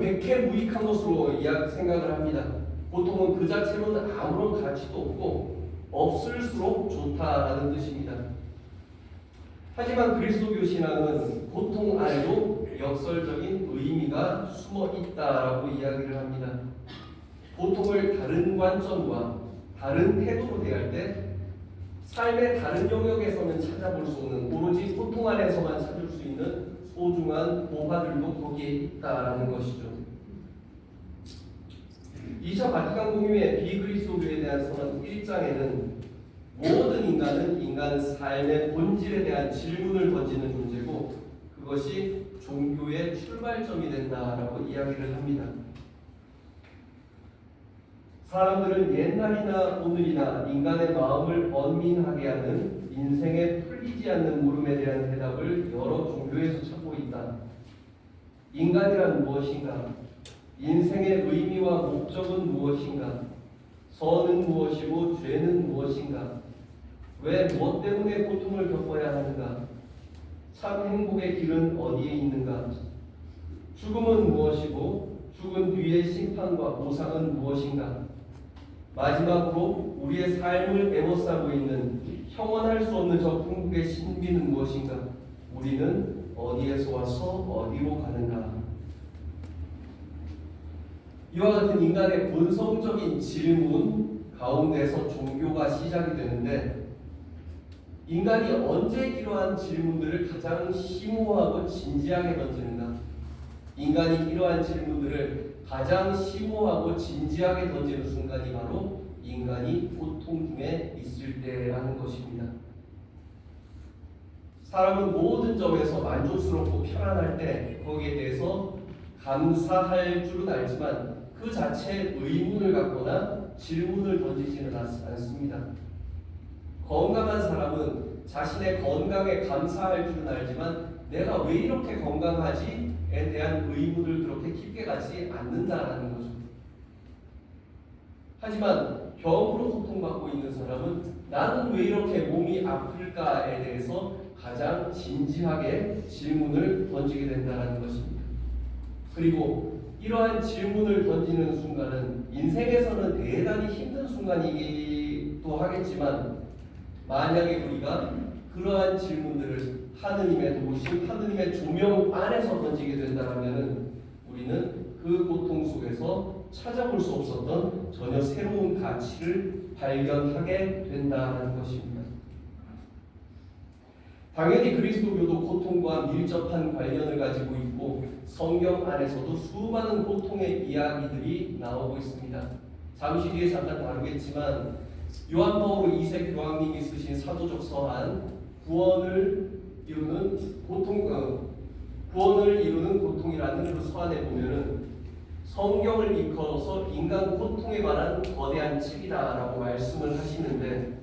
백해 무익한 것으로 이야 생각을 합니다. 고통은 그 자체로는 아무런 가치도 없고 없을수록 좋다라는 뜻입니다. 하지만 그리스도교 신앙은 고통 안에도 역설적인 의미가 숨어 있다라고 이야기를 합니다. 고통을 다른 관점과 다른 태도로 대할 때 삶의 다른 영역에서는 찾아볼 수 없는 오로지 고통 안에서만 찾을 수 있는 소중한 보화들도 거기에 있다라는 것이죠. 2차 바티칸 공유의 비그리스도교에 대한 선언 1장에는 모든 인간은 인간 삶의 본질에 대한 질문을 던지는 존재고 그것이 종교의 출발점이 된다라고 이야기를 합니다. 사람들은 옛날이나 오늘이나 인간의 마음을 언민하게 하는 인생에 풀리지 않는 물음에 대한 대답을 여러 종교에서 찾고 있다. 인간이란 무엇인가? 인생의 의미와 목적은 무엇인가? 선은 무엇이고 죄는 무엇인가? 왜 무엇 때문에 고통을 겪어야 하는가? 참 행복의 길은 어디에 있는가? 죽음은 무엇이고 죽은 뒤의 심판과 보상은 무엇인가? 마지막으로 우리의 삶을 에워싸고 있는 형언할 수 없는 저 궁극의 신비는 무엇인가? 우리는 어디에서 와서 어디로 가는가? 이와 같은 인간의 본성적인 질문 가운데서 종교가 시작이 되는데 인간이 언제 이러한 질문들을 가장 심오하고 진지하게 던지는가? 인간이 이러한 질문들을 가장 심오하고 진지하게 던지는 순간이 바로 인간이 고통 중에 있을 때라는 것입니다. 사람은 모든 점에서 만족스럽고 편안할 때 거기에 대해서 감사할 줄은 알지만 그 자체에 의문을 갖거나 질문을 던지지는 않습니다. 건강한 사람은 자신의 건강에 감사할 줄은 알지만 내가 왜 이렇게 건강하지? 에 대한 의문을 그렇게 깊게 가지 않는다라는 거죠. 하지만 병으로 고통받고 있는 사람은 나는 왜 이렇게 몸이 아플까에 대해서 가장 진지하게 질문을 던지게 된다는 것입니다. 그리고 이러한 질문을 던지는 순간은 인생에서는 대단히 힘든 순간이기도 하겠지만 만약에 우리가 그러한 질문들을 하느님의 도우심, 하느님의 조명 안에서 던지게 된다면 우리는 그 고통 속에서 찾아볼 수 없었던 전혀 새로운 가치를 발견하게 된다는 것입니다. 당연히 그리스도교도 고통과 밀접한 관련을 가지고 있고 성경 안에서도 수많은 고통의 이야기들이 나오고 있습니다. 잠시 뒤에 잠깐 다루겠지만 요한 바오로 2세 교황님이 쓰신 사도적 서한 구원을 이루는 고통 어, 구원을 이루는 고통이라는 그 서한에 보면은 성경을 일컬어서 인간 고통에 관한 거대한 책이다라고 말씀을 하시는데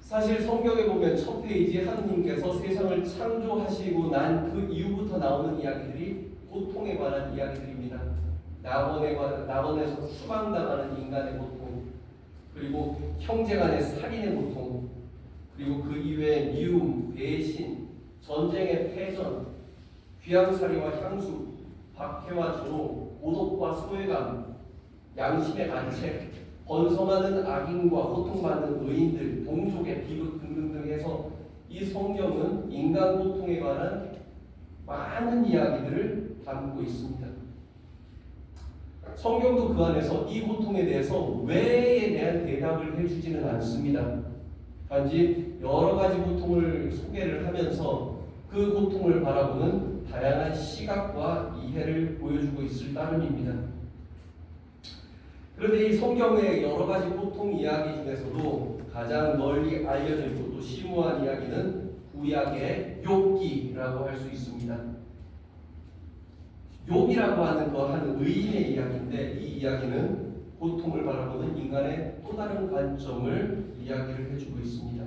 사실 성경에 보면 첫 페이지 하느님께서 세상을 창조하시고 난 그 이후부터 나오는 이야기들이 고통에 관한 이야기들입니다. 낙원에 관 낙원에서 추방당하는 인간의 고통, 그리고 형제간의 살인의 고통, 그리고 그 이외에 미움, 배신, 전쟁의 패전, 귀양살이와 향수, 박해와 전호, 고독과 소외감, 양심의 간책, 번성하는 악인과 고통받는 의인들, 동족의 비극 등등등 해서 이 성경은 인간 고통에 관한 많은 이야기들을 담고 있습니다. 성경도 그 안에서 이 고통에 대해서 왜에 대한 대답을 해주지는 않습니다. 단지 여러 가지 고통을 소개를 하면서 그 고통을 바라보는 다양한 시각과 이해를 보여주고 있을 따름입니다. 그런데 이 성경의 여러 가지 고통 이야기 중에서도 가장 널리 알려져 있고 또 심오한 이야기는 구약의 욥기라고 할 수 있습니다. 욥이라고 하는 거 하는 의인의 이야기인데 이 이야기는 고통을 바라보는 인간의 또 다른 관점을 이야기를 해주고 있습니다.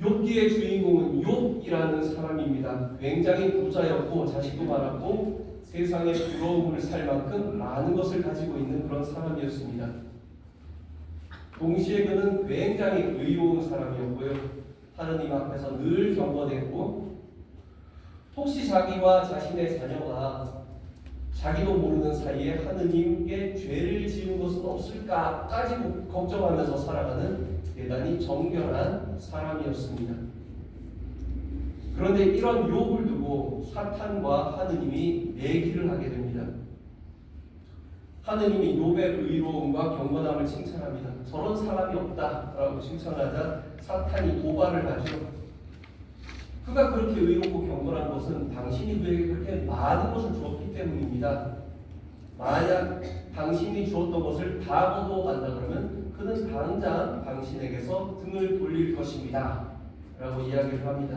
욥기의 주인공은 욥이라는 사람입니다. 굉장히 부자였고 자식도 많았고 세상의 부러움을 살 만큼 많은 것을 가지고 있는 그런 사람이었습니다. 동시에 그는 굉장히 의로운 사람이었고요. 하느님 앞에서 늘 경건했고 혹시 자기와 자신의 자녀가 자기도 모르는 사이에 하느님께 죄를 지은 것은 없을까까지 걱정하면서 살아가는 대단히 정결한 사람이었습니다. 그런데 이런 유혹을 두고 사탄과 하느님이 내기를 하게 됩니다. 하느님이 욥의 의로움과 경건함을 칭찬합니다. 저런 사람이 없다라고 칭찬하자 사탄이 도발을 하죠. 그가 그렇게 의롭고 경건한 것은 당신이 그에게 그렇게 많은 것을 주었기 때문입니다. 만약 당신이 주었던 것을 다 거둬간다 그러면 그는 당장 당신에게서 등을 돌릴 것입니다. 라고 이야기를 합니다.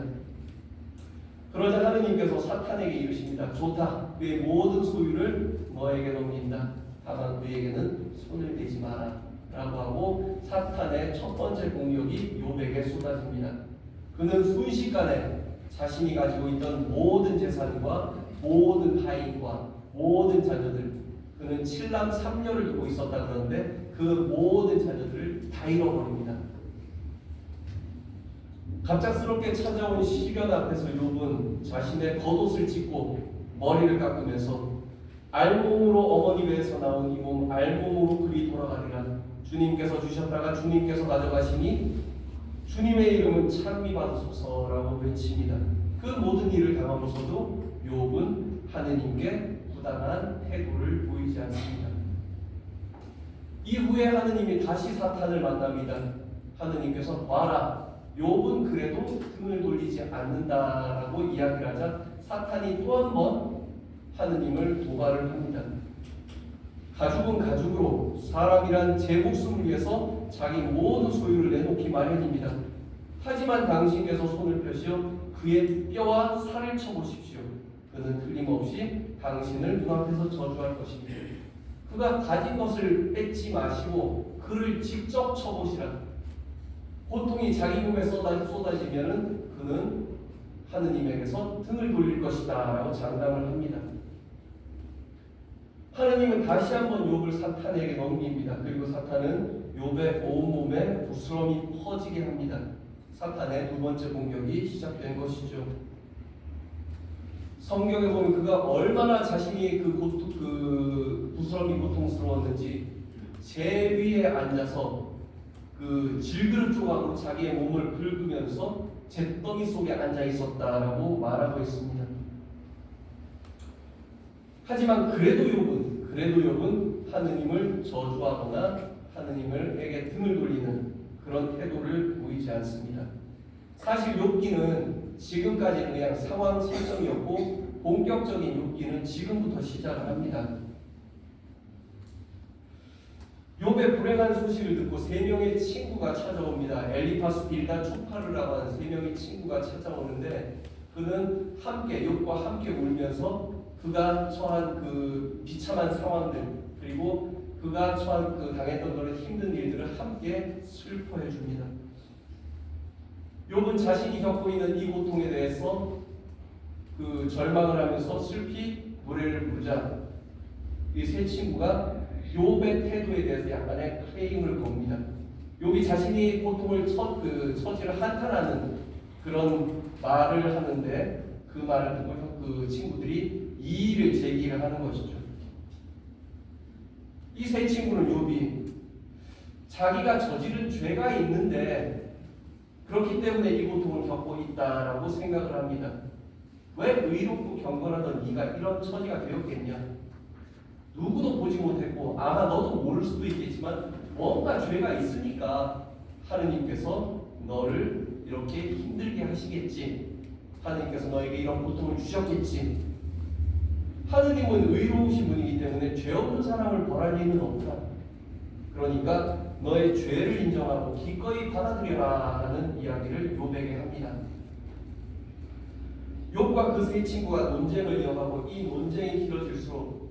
그러자 하느님께서 사탄에게 이르십니다. 좋다. 그의 모든 소유를 너에게 넘긴다. 다만 그에게는 손을 대지 마라. 라고 하고 사탄의 첫 번째 공격이 욥에게 쏟아집니다. 그는 순식간에 자신이 가지고 있던 모든 재산과 모든 하인과 모든 자녀들 그는 칠남 삼녀를 두고 있었다 그러는데 그 모든 자녀들을 다 잃어버립니다. 갑작스럽게 찾아온 시련 앞에서 욥은 자신의 겉옷을 찢고 머리를 깎으면서 알몸으로 어머니 배에서 나온 이 몸 알몸으로 그리 돌아가리라 주님께서 주셨다가 주님께서 가져가시니 주님의 이름은 찬미 받으소서라고 외칩니다. 그 모든 일을 당하면서도 욥은 하느님께 부당한 태도를 보이지 않습니다. 이후에 하느님이 다시 사탄을 만납니다. 하느님께서 봐라 욥은 그래도 등을 돌리지 않는다라고 이야기를 하자 사탄이 또 한 번 하느님을 도발을 합니다. 가죽은 가죽으로 사람이란 제 목숨을 위해서 자기 모든 소유를 내놓기 마련입니다. 하지만 당신께서 손을 펴시어 그의 뼈와 살을 쳐보십시오. 그는 틀림없이 당신을 눈앞에서 저주할 것입니다. 그가 가진 것을 뺏지 마시고 그를 직접 쳐보시라. 고통이 자기 몸에 쏟아지면 그는 하느님에게서 등을 돌릴 것이다 라고 장담을 합니다. 하느님은 다시 한번 욥을 사탄에게 넘깁니다. 그리고 사탄은 욥의 온몸에 부스럼이 퍼지게 합니다. 사탄의 두 번째 공격이 시작된 것이죠. 성경에 보면 그가 얼마나 자신이 그, 고통, 그 부스럼이 고통스러웠는지 제 위에 앉아서 그 질그릇 조각으로 자기의 몸을 긁으면서 잿더미 속에 앉아 있었다라고 말하고 있습니다. 하지만 그래도 욥은 그래도 욥은 하느님을 저주하거나 하느님을에게 등을 돌리는 그런 태도를 보이지 않습니다. 사실 욥기는 지금까지는 그냥 상황 설정이었고 본격적인 욥기는 지금부터 시작을 합니다. 욥의 불행한 소식을 듣고 세 명의 친구가 찾아옵니다. 엘리파스, 빌다, 초파르라고 하는 세 명의 친구가 찾아오는데 그는 함께 욥과 함께 울면서 그가 처한 그 비참한 상황들 그리고 그가 처한 그 당했던 그런 힘든 일들을 함께 슬퍼해 줍니다. 욥은 자신이 겪고 있는 이 고통에 대해서 그 절망을 하면서 슬피 노래를 부르자 이 세 친구가 욥의 태도에 대해서 약간의 클레임을 겁니다. 욥이 자신이 고통을 처, 그 처지를 한탄하는 그런 말을 하는데 그 말을 듣고 그 친구들이 이의를 제기를 하는 것이죠. 이 세 친구는 욥이 자기가 저지른 죄가 있는데 그렇기 때문에 이 고통을 겪고 있다라고 생각을 합니다. 왜 의롭고 경건하던 네가 이런 처지가 되었겠냐? 누구도 보지 못했고 아마 너도 모를 수도 있겠지만 뭔가 죄가 있으니까 하느님께서 너를 이렇게 힘들게 하시겠지. 하느님께서 너에게 이런 고통을 주셨겠지. 하느님은 의로우신 분이기 때문에 죄 없는 사람을 벌할 리는 없다. 그러니까 너의 죄를 인정하고 기꺼이 받아들여라 라는 이야기를 욥에게 합니다. 욥과 그 세 친구가 논쟁을 이어가고 이 논쟁이 길어질수록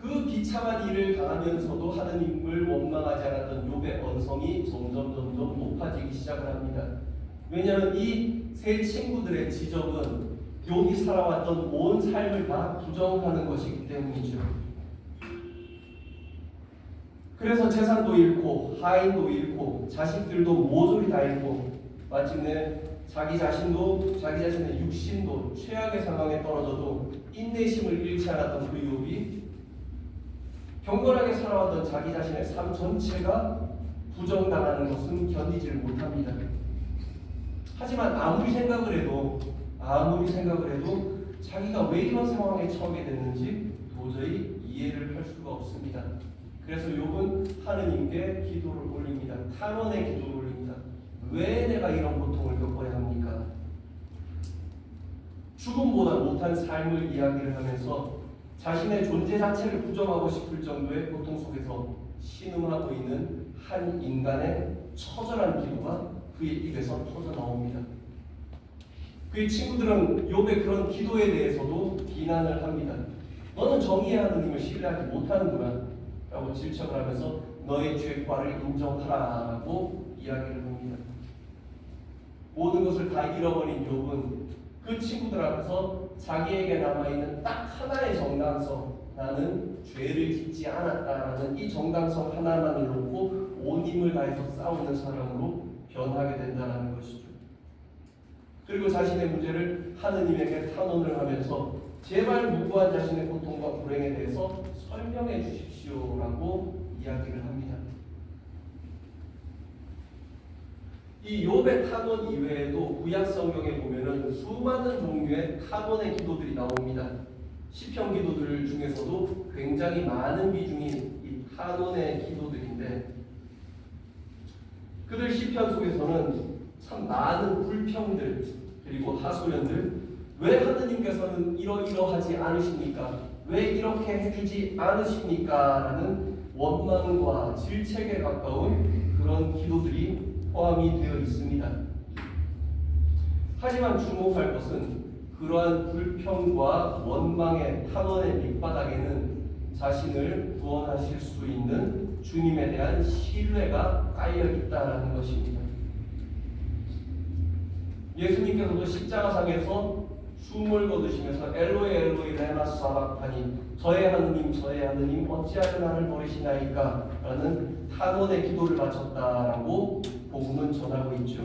그 비참한 일을 당하면서도 하느님을 원망하지 않았던 욥의 언성이 점점 점점 높아지기 시작을 합니다. 왜냐하면 이 세 친구들의 지적은 욥이 살아왔던 온 삶을 다 부정하는 것이기 때문이죠. 그래서 재산도 잃고 하인도 잃고 자식들도 모조리 다 잃고 마침내 자기 자신도 자기 자신의 육신도 최악의 상황에 떨어져도 인내심을 잃지 않았던 그 욥이 경건하게 살아왔던 자기 자신의 삶 전체가 부정당하는 것은 견디지를 못합니다. 하지만 아무리 생각을 해도 아무리 생각을 해도 자기가 왜 이런 상황에 처하게 됐는지 도저히 이해를 할 수가 없습니다. 그래서 욥은 하느님께 기도를 올립니다. 탄원의 기도를 올립니다. 왜 내가 이런 고통을 겪어야 합니까? 죽음보다 못한 삶을 이야기를 하면서 자신의 존재 자체를 부정하고 싶을 정도의 고통 속에서 신음하고 있는 한 인간의 처절한 기도가 그의 입에서 터져 나옵니다. 그의 친구들은 욥의 그런 기도에 대해서도 비난을 합니다. 너는 정의의 하느님을 신뢰하지 못하는구나 라고 질책을 하면서 너의 죄과를 인정하라라고 이야기를 합니다. 모든 것을 다 잃어버린 욥은 그 친구들 앞에서 자기에게 남아있는 딱 하나의 정당성 나는 죄를 짓지 않았다라는 이 정당성 하나만을 놓고 온 힘을 다해서 싸우는 사람으로 변하게 된다는 것이죠. 그리고 자신의 문제를 하느님에게 탄원을 하면서 제발 무고한 자신의 고통과 불행에 대해서 설명해 주십시오라고 이야기를 합니다. 이 욥의 탄원 이외에도 구약 성경에 보면은 수많은 종류의 탄원의 기도들이 나옵니다. 시편 기도들 중에서도 굉장히 많은 비중이 이 탄원의 기도들인데 그들 시편 속에서는 참 많은 불평들 그리고 하소연들 왜 하느님께서는 이러이러하지 않으십니까? 왜 이렇게 해주지 않으십니까? 라는 원망과 질책에 가까운 그런 기도들이 포함이 되어 있습니다. 하지만 주목할 것은 그러한 불평과 원망의 탄원의 밑바닥에는 자신을 구원하실 수 있는 주님에 대한 신뢰가 깔려 있다라는 것입니다. 예수님께서도 십자가상에서 숨을 거두시면서 엘로이 엘로이 레마 사박하니 저의 하느님 저의 하느님 어찌하여 나를 버리시나이까 라는 탄원의 기도를 바쳤다라고 복음은 전하고 있죠.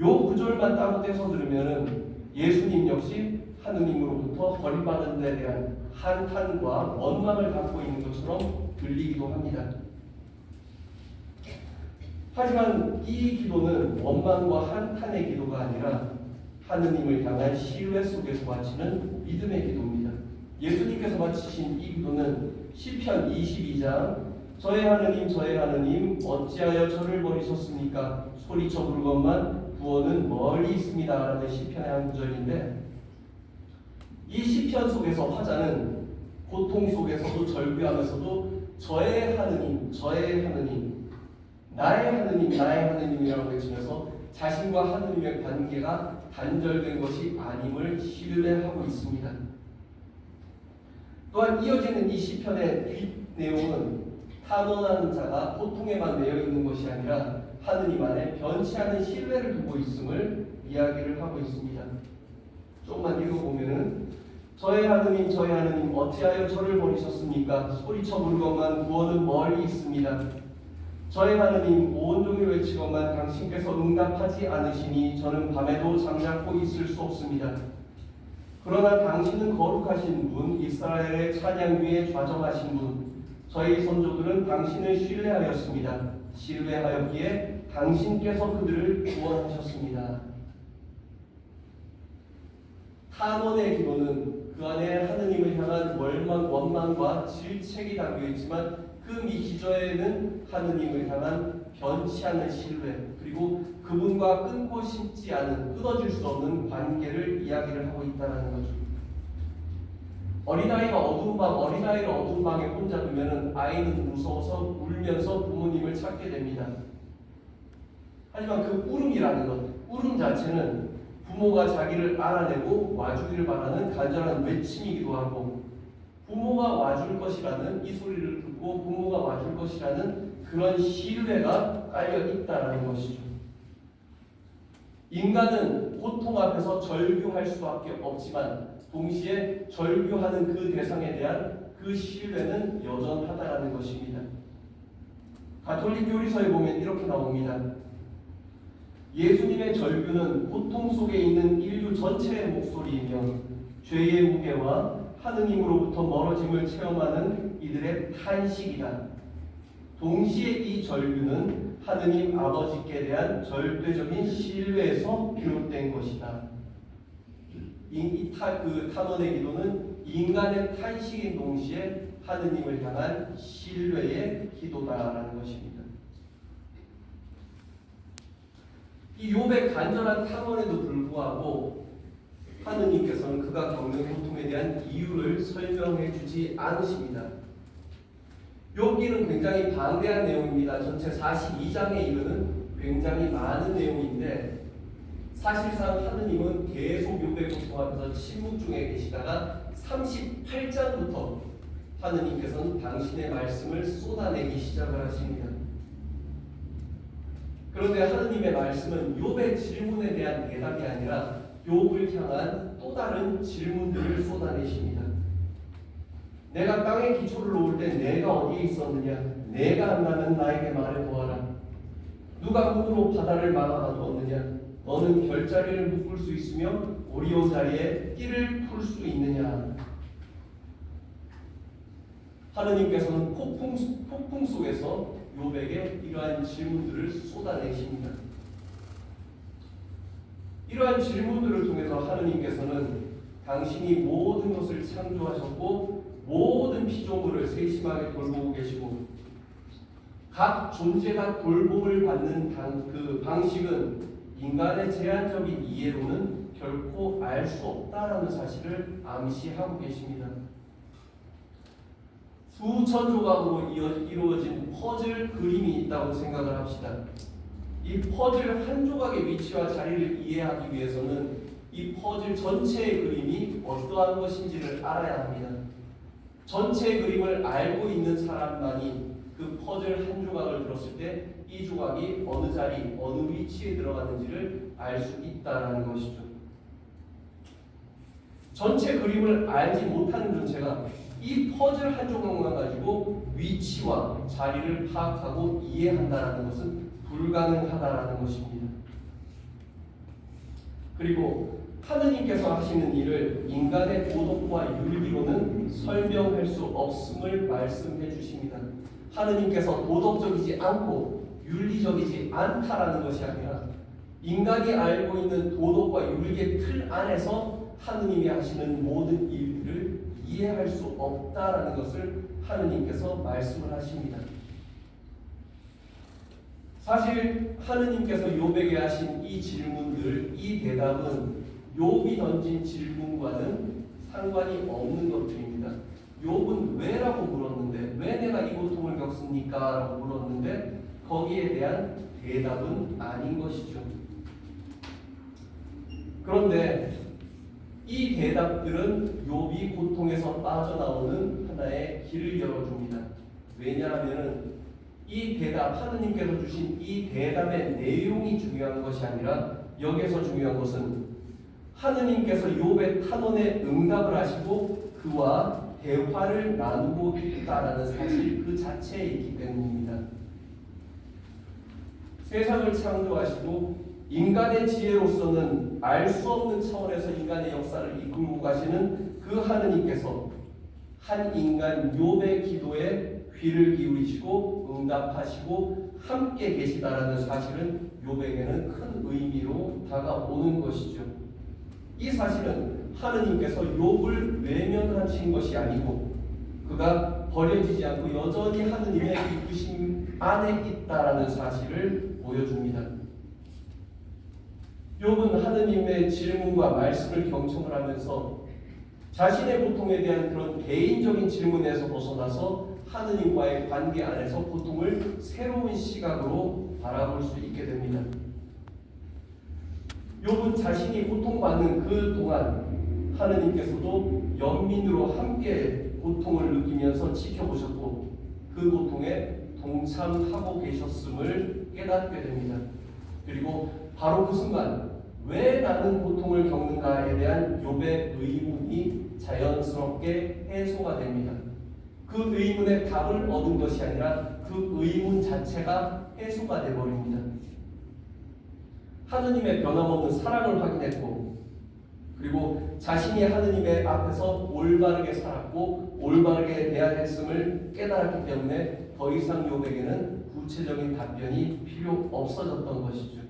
요 구절만 따로 떼서 들으면은 예수님 역시 하느님으로부터 버림받은 데 대한 한탄과 원망을 갖고 있는 것처럼 들리기도 합니다. 하지만 이 기도는 원망과 한탄의 기도가 아니라 하느님을 향한 신뢰 속에서 바치는 믿음의 기도입니다. 예수님께서 바치신 이 기도는 시편 22장 저의 하느님 저의 하느님 어찌하여 저를 버리셨습니까? 소리쳐 부르건만 구원은 멀리 있습니다. 라는 시편의 한 구절인데 이 시편 속에서 화자는 고통 속에서도 절규하면서도 저의 하느님 저의 하느님 나의 하느님 나의 하느님이라고 외치면서 자신과 하느님의 관계가 단절된 것이 아님을 신뢰하고 있습니다. 또한 이어지는 이 시편의 뒷 내용은 탄원하는 자가 고통에만 매여 있는 것이 아니라 하느님 안에 변치 않은 신뢰를 두고 있음을 이야기를 하고 있습니다. 조금만 읽어보면은 저의 하느님 저의 하느님 어찌하여 저를 버리셨습니까? 소리쳐 부르건만 구원은 멀리 있습니다. 저의 하느님 온종일 외치건만 당신께서 응답하지 않으시니 저는 밤에도 잠자코 있을 수 없습니다. 그러나 당신은 거룩하신 분, 이스라엘의 찬양 위에 좌정하신 분, 저희 선조들은 당신을 신뢰하였습니다. 신뢰하였기에 당신께서 그들을 구원하셨습니다. 탄원의 기도는 그 안에 하느님을 향한 월망, 원망과 질책이 담겨 있지만 그 미기저에는 하느님을 향한 변치 않는 신뢰 그리고 그분과 끊고 싶지 않은 끊어질 수 없는 관계를 이야기를 하고 있다는 거죠. 어린아이가 어두운 방, 어린아이를 어두운 방에 혼자 두면 아이는 무서워서 울면서 부모님을 찾게 됩니다. 하지만 그 울음이라는 것, 울음 자체는 부모가 자기를 알아내고 와주기를 바라는 간절한 외침이기도 하고 부모가 와줄 것이라는 이 소리를 듣고 부모가 와줄 것이라는 그런 신뢰가 깔려 있다라는 것이죠. 인간은 고통 앞에서 절규할 수밖에 없지만 동시에 절규하는 그 대상에 대한 그 신뢰는 여전하다라는 것입니다. 가톨릭 교리서에 보면 이렇게 나옵니다. 예수님의 절규는 고통 속에 있는 인류 전체의 목소리이며 죄의 무게와 하느님으로부터 멀어짐을 체험하는 이들의 탄식이다. 동시에 이 절규는 하느님 아버지께 대한 절대적인 신뢰에서 비롯된 것이다. 이, 이 타, 그 탐원의 기도는 인간의 탄식인 동시에 하느님을 향한 신뢰의 기도다라는 것입니다. 이 욥의 간절한 탐원에도 불구하고 하느님께서는 그가 겪는 고통에 대한 이유를 설명해 주지 않으십니다. 욥기는 굉장히 방대한 내용입니다. 전체 42장에 이르는 굉장히 많은 내용인데 사실상 하느님은 계속 고통 앞에서 침묵 중에 계시다가 38장부터 하느님께서는 당신의 말씀을 쏟아내기 시작을 하십니다. 그런데 하느님의 말씀은 욥의 질문에 대한 대답이 아니라 욥을 향한 또 다른 질문들을 쏟아내십니다. 내가 땅에 기초를 놓을 때 내가 어디에 있었느냐? 내가 안나면 나에게 말해 보아라. 누가 손으로 바다를 막아두었느냐? 너는 별자리를 묶을 수 있으며 오리온 자리에 띠를 풀 수 있느냐? 하느님께서는 폭풍, 폭풍 속에서 욥에게 이러한 질문들을 쏟아내십니다. 이러한 질문들을 통해서 하느님께서는 당신이 모든 것을 창조하셨고 모든 피조물을 세심하게 돌보고 계시고 각 존재가 돌봄을 받는 당, 그 방식은 인간의 제한적인 이해로는 결코 알 수 없다라는 사실을 암시하고 계십니다. 수천 조각으로 이루어진 퍼즐 그림이 있다고 생각을 합시다. 이 퍼즐 한 조각의 위치와 자리를 이해하기 위해서는 이 퍼즐 전체의 그림이 어떠한 것인지를 알아야 합니다. 전체 그림을 알고 있는 사람만이 그 퍼즐 한 조각을 들었을 때 이 조각이 어느 자리, 어느 위치에 들어갔는지를 알 수 있다는 것이죠. 전체 그림을 알지 못하는 전체가 이 퍼즐 한 조각만 가지고 위치와 자리를 파악하고 이해한다는 것은 불가능하다라는 것입니다. 그리고 하느님께서 하시는 일을 인간의 도덕과 윤리로는 설명할 수 없음을 말씀해 주십니다. 하느님께서 도덕적이지 않고 윤리적이지 않다라는 것이 아니라 인간이 알고 있는 도덕과 윤리의 틀 안에서 하느님이 하시는 모든 일들을 이해할 수 없다라는 것을 하느님께서 말씀을 하십니다. 사실 하느님께서 욥에게 하신 이 질문들, 이 대답은 욥이 던진 질문과는 상관이 없는 것들입니다. 욥은 왜라고 물었는데 왜 내가 이 고통을 겪습니까? 라고 물었는데 거기에 대한 대답은 아닌 것이죠. 그런데 이 대답들은 욥이 고통에서 빠져나오는 하나의 길을 열어줍니다. 왜냐하면 이 대답 하느님께서 주신 이 대답의 내용이 중요한 것이 아니라 여기서 중요한 것은 하느님께서 욥의 탄원에 응답을 하시고 그와 대화를 나누고 있다라는 사실 그 자체에 있기 때문입니다. 세상을 창조하시고 인간의 지혜로서는 알 수 없는 차원에서 인간의 역사를 이끌고 가시는 그 하느님께서 한 인간 욥의 기도에 귀를 기울이시고 응답하시고 함께 계시다라는 사실은 욥에게는 큰 의미로 다가오는 것이죠. 이 사실은 하느님께서 욥을 외면하신 것이 아니고 그가 버려지지 않고 여전히 하느님의 이끄심 안에 있다라는 사실을 보여줍니다. 욥은 하느님의 질문과 말씀을 경청을 하면서 자신의 고통에 대한 그런 개인적인 질문에서 벗어나서 하느님과의 관계 안에서 고통을 새로운 시각으로 바라볼 수 있게 됩니다. 욥은 자신이 고통받는 그 동안 하느님께서도 연민으로 함께 고통을 느끼면서 지켜보셨고 그 고통에 동참하고 계셨음을 깨닫게 됩니다. 그리고 바로 그 순간 왜 나는 고통을 겪는가에 대한 욥의 의문이 자연스럽게 해소가 됩니다. 그 의문의 답을 얻은 것이 아니라 그 의문 자체가 해소가 되버립니다. 하느님의 변함없는 사랑을 확인했고 그리고 자신이 하느님의 앞에서 올바르게 살았고 올바르게 대하였음을 깨달았기 때문에 더 이상 욥에게는 구체적인 답변이 필요 없어졌던 것이죠.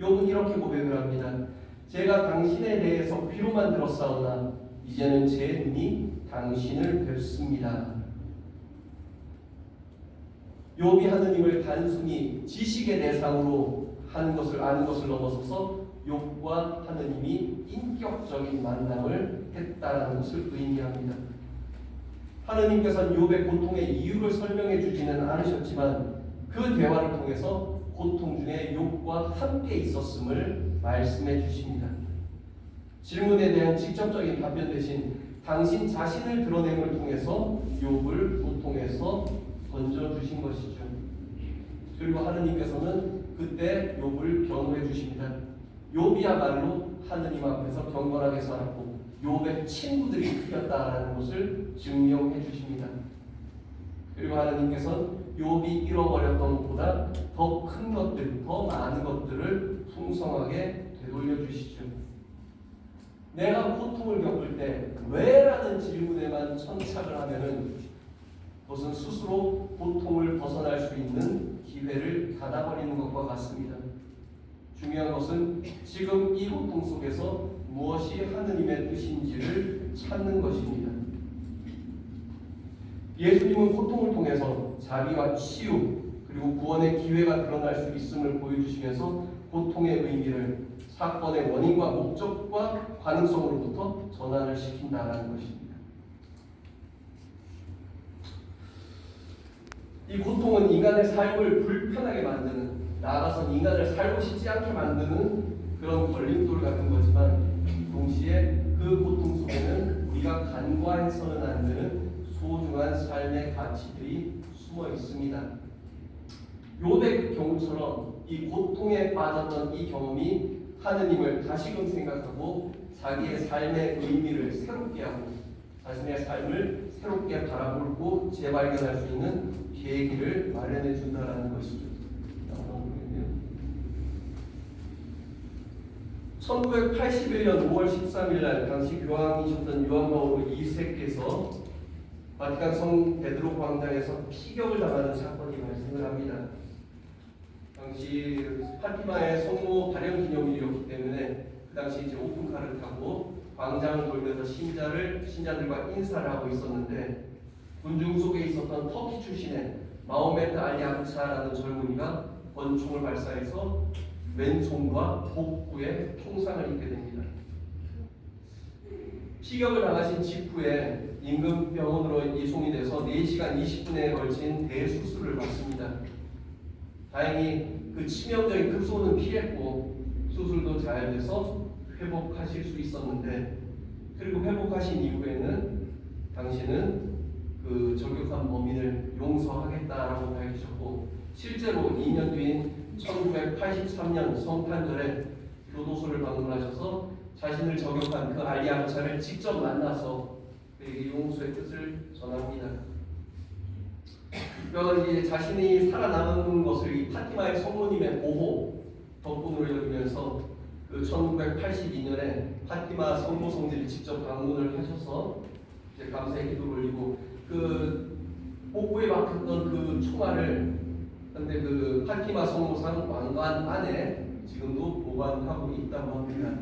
욥은 이렇게 고백을 합니다. 제가 당신에 대해서 귀로만 들었사오나 이제는 제 눈이 당신을 뵙습니다. 욥이 하느님을 단순히 지식의 대상으로 한 것을 아는 것을 넘어서서 욥과 하느님이 인격적인 만남을 했다라는 것을 의미합니다. 하느님께서는 욥의 고통의 이유를 설명해 주지는 않으셨지만 그 대화를 통해서 고통 중에 욥과 함께 있었음을 말씀해 주십니다. 질문에 대한 직접적인 답변 대신 당신 자신을 드러냄을 통해서 욥을 고통에서 건져 주신 것이죠. 그리고 하느님께서는 그때 욥을 변호해 주십니다. 욥이야말로 하느님 앞에서 경건하게 살았고 욥의 친구들이 크였다라는 것을 증명해 주십니다. 그리고 하느님께서는 욥이 잃어버렸던 것보다 더 큰 것들, 더 많은 것들을 풍성하게 되돌려 주시죠. 내가 고통을 겪을 때 왜라는 질문에만 천착을 하면은 그것은 스스로 고통을 벗어날 수 있는 기회를 닫아버리는 것과 같습니다. 중요한 것은 지금 이 고통 속에서 무엇이 하느님의 뜻인지를 찾는 것입니다. 예수님은 고통을 통해서 자비와 치유 그리고 구원의 기회가 드러날 수 있음을 보여주시면서 고통의 의미를 사건의 원인과 목적과 가능성으로부터 전환을 시킨다는 것입니다. 이 고통은 인간의 삶을 불편하게 만드는 나아가서 인간을 살고 싶지 않게 만드는 그런 걸림돌 같은 거지만 동시에 그 고통 속에는 우리가 간과해서는 안 되는 소중한 삶의 가치들이 숨어 있습니다. 요백 경우처럼 이 고통에 빠졌던 이 경험이 하느님을 다시금 생각하고 자기의 삶의 의미를 새롭게 하고 자신의 삶을 새롭게 바라보고 재발견할 수 있는 계기를 마련해 준다라는 것이죠. 1981년 5월 13일 날 당시 교황이셨던 요한 바오로 2세께서 바티칸 성 베드로 광장에서 피격을 당하는 사건이 발생을 합니다. 당시 파티마의 성모 발령 기념일이었기 때문에 그 당시 이제 오픈카를 타고 광장을 돌면서 신자를 신자들과 인사를 하고 있었는데 군중 속에 있었던 터키 출신의 마호메트 알리 암차라는 젊은이가 권총을 발사해서 왼손과 복부에 총상을 입게 됩니다. 피격을 당하신 직후에 인근 병원으로 이송이 돼서 4시간 20분에 걸친 대수술을 받습니다. 다행히 그 치명적인 급소는 피했고 수술도 잘 돼서 회복하실 수 있었는데 그리고 회복하신 이후에는 당신은 그 저격한 범인을 용서하겠다라고 밝히셨고 실제로 2년 뒤인 1983년 성탄절에 교도소를 방문하셔서 자신을 저격한 그 알리아차를 직접 만나서 그에게 용서의 뜻을 전합니다. 그러나 이제 자신이 살아남은 것을 이 파티마의 성모님의 보호 덕분으로 여기면서 그 1982년에 파티마 성모 성지를 직접 방문을 하셔서 이제 감사의 기도를 올리고 그 복부에 박혔던 그 총알을 근데 그 파티마 성모상 왕관 안에 지금도 보관하고 있다고 합니다.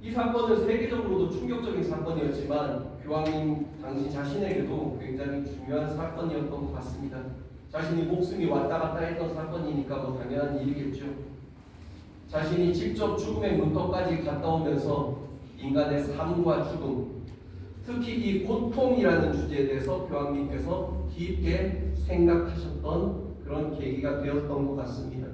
이 사건은 세계적으로도 충격적인 사건이었지만 교황님 당시 자신에게도 굉장히 중요한 사건이었던 것 같습니다. 자신이 목숨이 왔다 갔다 했던 사건이니까 뭐 당연한 일이겠죠. 자신이 직접 죽음의 문턱까지 갔다 오면서 인간의 삶과 죽음, 특히 이 고통이라는 주제에 대해서 교황님께서 깊게 생각하셨던 그런 계기가 되었던 것 같습니다.